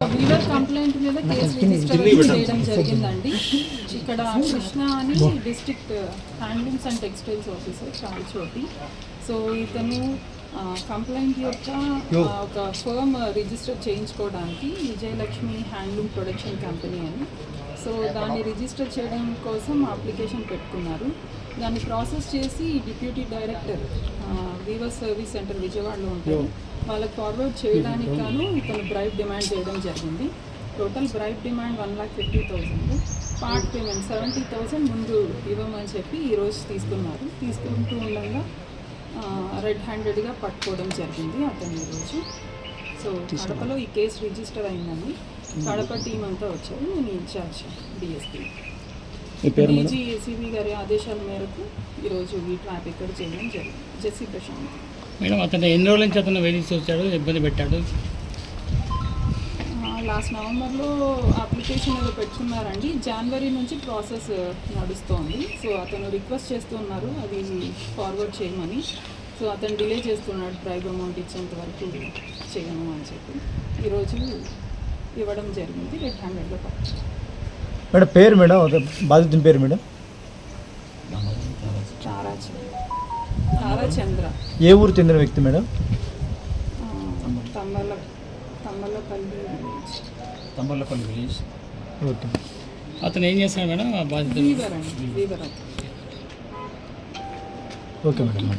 Weaver complaint మీద case register చేయడం జరిగిందండి. ఇక్కడ కృష్ణ అని district handlooms and textiles officer చాల్చోటి so ఇతను కంప్లైంట్ యొక్క ఒక ఫర్మ్ రిజిస్టర్ చేయించుకోవడానికి విజయలక్ష్మి హ్యాండ్లూమ్ ప్రొడక్షన్ కంపెనీ అని. సో దాన్ని రిజిస్టర్ చేయడం కోసం అప్లికేషన్ పెట్టుకున్నారు. దాన్ని ప్రాసెస్ చేసి deputy director weaver service centre విజయవాడలో ఉంటారు. వాళ్ళకి ఫార్వర్డ్ చేయడానికి గాను ఇతను బ్రైబ్ డిమాండ్ చేయడం జరిగింది. Total bribe demand one lakh fifty thousand part payment seventy thousand ముందు ఇవ్వమని చెప్పి ఈరోజు తీసుకున్నారు. తీసుకుంటూ ఉండగా రెడ్ హ్యాండెడ్గా పట్టుకోవడం జరిగింది అతను ఈరోజు సో కడపలో ఈ కేసు రిజిస్టర్ అయిందని కడప టీం అంతా వచ్చారు. నేను ఇన్ఛార్జ్ డిఎస్పీ. డీజీ ఏసీబీ గారి ఆదేశాల మేరకు ఈరోజు ఈ ట్రాప్ ఇక్కడ చేయడం జరిగింది. జెస్సీ ప్రశాంత్. మేడం అతను ఎన్ని రోజుల నుంచి అతను వేధించి వచ్చాడు? ఇబ్బంది పెట్టాడు? లాస్ట్ నవంబర్లో అప్లికేషన్ ఏదో పెట్టుకున్నారండి. జనవరి నుంచి ప్రాసెస్ నడుస్తోంది. సో అతను రిక్వెస్ట్ చేస్తున్నారు అది ఫార్వర్డ్ చేయమని. సో అతను డిలే చేస్తున్నాడు ప్రైవ్ అమౌంట్ ఇచ్చేంత వరకు చేయను అని చెప్పి. ఈరోజు ఇవ్వడం జరిగింది రెడ్ హ్యాండెడ్లో మేడం పేరు మేడం అదే బాధితుని పేరు మేడం? తారా చంద్ర తారా చంద్ర ఏ ఊరు చెందిన వ్యక్తి madam? Tammala Tammalapalli. Tambarlapalli village. Okay. అతను ఏం చేస్తున్నాడు మేడం? బాధితుడు. అతను ఓకే మేడం.